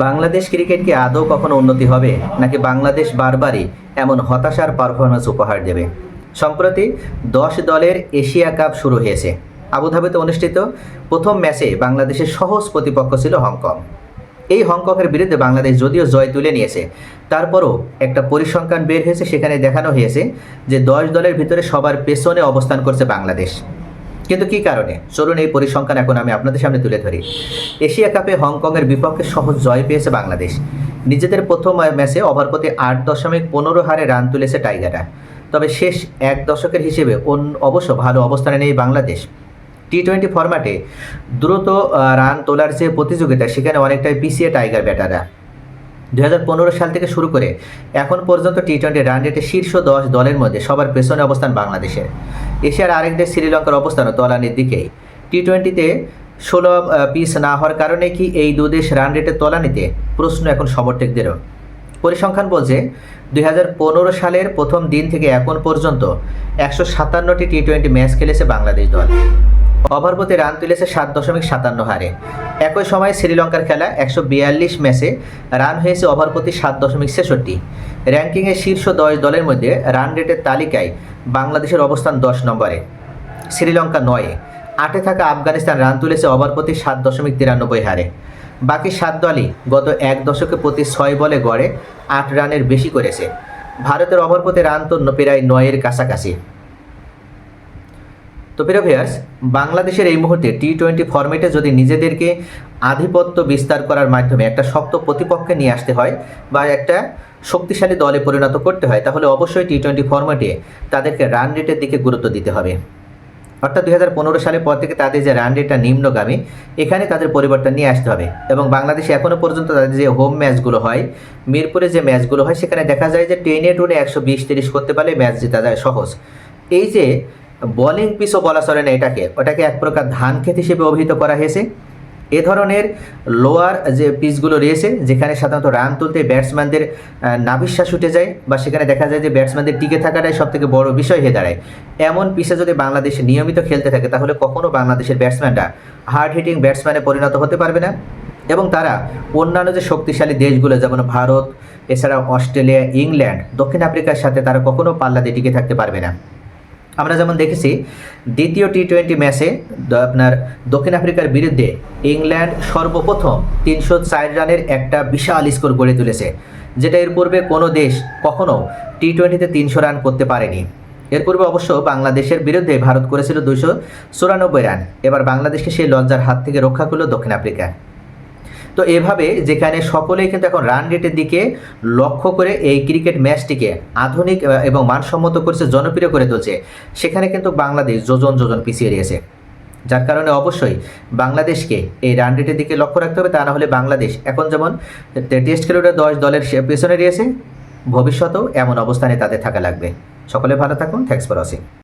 Bangladesh cricket কি আদৌ কখনো উন্নতি হবে, নাকি বাংলাদেশ বারবারই এমন হতাশার পারফরমেন্স উপহার দেবে? সম্প্রতি দশ দলের এশিয়া কাপ শুরু হয়েছে। আবুধাবিতে অনুষ্ঠিত প্রথম ম্যাচে বাংলাদেশের সহজ প্রতিপক্ষ ছিল হংকং। এই হংকংয়ের বিরুদ্ধে বাংলাদেশ যদিও জয় তুলে নিয়েছে, তারপরও একটা পরিসংখ্যান বের হয়েছে, সেখানে দেখানো হয়েছে যে দশ দলের ভিতরে সবার পেছনে অবস্থান করছে বাংলাদেশ। কিন্তু কি কারণে? চলুন এই পরিসংখ্যান এখন আমি আপনাদের সামনে তুলে ধরি। এশিয়া কাপে হংকংয়ের বিপক্ষে সহজ জয় পেয়েছে বাংলাদেশ। নিজেদের প্রথম ম্যাচে ওভার প্রতি আট দশমিক পনেরো হারে রান তুলেছে টাইগাররা। তবে শেষ এক দশকের হিসেবে অবশ্য ভালো অবস্থানে নেই বাংলাদেশ। টি টোয়েন্টি ফরম্যাটে দ্রুত রান তোলার যে প্রতিযোগিতা, সেখানে অনেকটাই পিছিয়ে টাইগার ব্যাটাররা। দু হাজার পনেরো সাল থেকে শুরু করে এখন পর্যন্ত টি টোয়েন্টি রান রেটে শীর্ষ দশ দলের মধ্যে সবার পেছনে অবস্থান বাংলাদেশের। এশিয়ার আরেক দেশ শ্রীলঙ্কার অবস্থানও তলানির দিকেই টি টোয়েন্টিতে ষোলো পিস না হওয়ার কারণে কি এই দু দেশ রান রেটের তলানিতে? প্রশ্ন এখন সমর্থকদেরও। পরিসংখ্যান বলছে, দুই হাজার পনেরো সালের প্রথম দিন থেকে এখন পর্যন্ত একশো সাতান্নটি টি টোয়েন্টি ম্যাচ খেলেছে বাংলাদেশ দল। ওভার প্রতি রান তুলেছে সাত দশমিক সাতান্ন হারে। একই সময় শ্রীলঙ্কার খেলা একশো বিয়াল্লিশ ম্যাচে রান হয়েছে ওভার প্রতি সাত দশমিক ছেষট্টি। র্যাঙ্কিংয়ে শীর্ষ দশ দলের মধ্যে রান রেটের তালিকায় বাংলাদেশের অবস্থান দশ নম্বরে। শ্রীলঙ্কা নয়ে, আটে থাকা আফগানিস্তান রান তুলেছে ওভার প্রতি সাত দশমিক তিরানব্বই হারে। বাকি সাত দলই গত এক দশকে প্রতি ছয় বলে গড়ে আট রানের বেশি করেছে। ভারতের ওভার প্রতি রান তো প্রায় নয়ের কাছাকাছি। তো প্রিয় ভিউয়ার্স বাংলাদেশের এই মুহূর্তে টি টোয়েন্টি ফরম্যাটে যদি নিজেদেরকে আধিপত্য বিস্তার করার মাধ্যমে একটা শক্ত প্রতিপক্ষে নিয়ে আসতে হয় বা একটা শক্তিশালী দলে পরিণত করতে হয়, তাহলে অবশ্যই টি টোয়েন্টি ফরম্যাটে তাদেরকে রান রেটের দিকে গুরুত্ব দিতে হবে। অর্থাৎ দুই হাজার পনেরো সালের পর থেকে তাদের যে রান রেটটা নিম্নগামী, এখানে তাদের পরিবর্তন নিয়ে আসতে হবে। এবং বাংলাদেশে এখনও পর্যন্ত তাদের যে হোম ম্যাচগুলো হয়, মিরপুরে যে ম্যাচগুলো হয়, সেখানে দেখা যায় যে টেনে টুনে একশো বিশ তিরিশ করতে পারলে ম্যাচ জেতা যায় সহজ। এই যে বোলিং পিসও বলা চলে না এটাকে। ওটাকে এক প্রকার ধান ক্ষেত হিসেবে অভিহিত করা হয়েছে। এ ধরনের লোয়ার যে পিচগুলো রয়েছে যেখানে সাধারণত রান তুলতে ব্যাটসম্যানদের আহ, নাভিশ্বাস উঠে যায় বা সেখানে দেখা যায় যে ব্যাটসম্যানদের টিকে থাকাটাই সব থেকে বড় বিষয় হয়ে দাঁড়ায়। এমন পিচে যদি বাংলাদেশ নিয়মিত খেলতে থাকে তাহলে কখনও বাংলাদেশের ব্যাটসম্যানরা হার্ড হিটিং ব্যাটসম্যানে পরিণত হতে পারবে না। এবং তারা অন্যান্য যে শক্তিশালী দেশগুলো যেমন ভারত এছাড়া অস্ট্রেলিয়া ইংল্যান্ড দক্ষিণ আফ্রিকার সাথে তারা কখনো পাল্লাতে টিকে থাকতে পারবে না। আমরা যেমন দেখেছি, দ্বিতীয় টি টোয়েন্টি ম্যাচে আপনার দক্ষিণ আফ্রিকার বিরুদ্ধে ইংল্যান্ড সর্বপ্রথম তিনশো চার রানের একটা বিশাল স্কোর গড়ে তুলেছে, যেটা এর পূর্বে কোনো দেশ কখনো টি টোয়েন্টিতে তিনশো রান করতে পারেনি। এর পূর্বে অবশ্য বাংলাদেশের বিরুদ্ধে ভারত করেছিল দুশো চুরানব্বই রান। এবার বাংলাদেশকে সেই লজ্জার হাত থেকে রক্ষা করল দক্ষিণ আফ্রিকা। তো এভাবে যেখানে সকলেই কিন্তু এখন রান রেটের দিকে লক্ষ্য করে এই ক্রিকেট ম্যাচটিকে আধুনিক এবং মানসম্মত করেছে, জনপ্রিয় করে তুলছে। সেখানে কিন্তু বাংলাদেশ যোজন যোজন পিছিয়ে রয়েছে। যার কারণে অবশ্যই বাংলাদেশকে এই রান রেটের দিকে লক্ষ্য রাখতে হবে। তা না হলে বাংলাদেশ এখন যেমন টেস্ট খেলুড়ে দশ দলের পেছনে রয়েছে, ভবিষ্যতেও এমন অবস্থানে তাদের থাকা লাগবে। সকলে ভালো থাকুন। Thanks for watching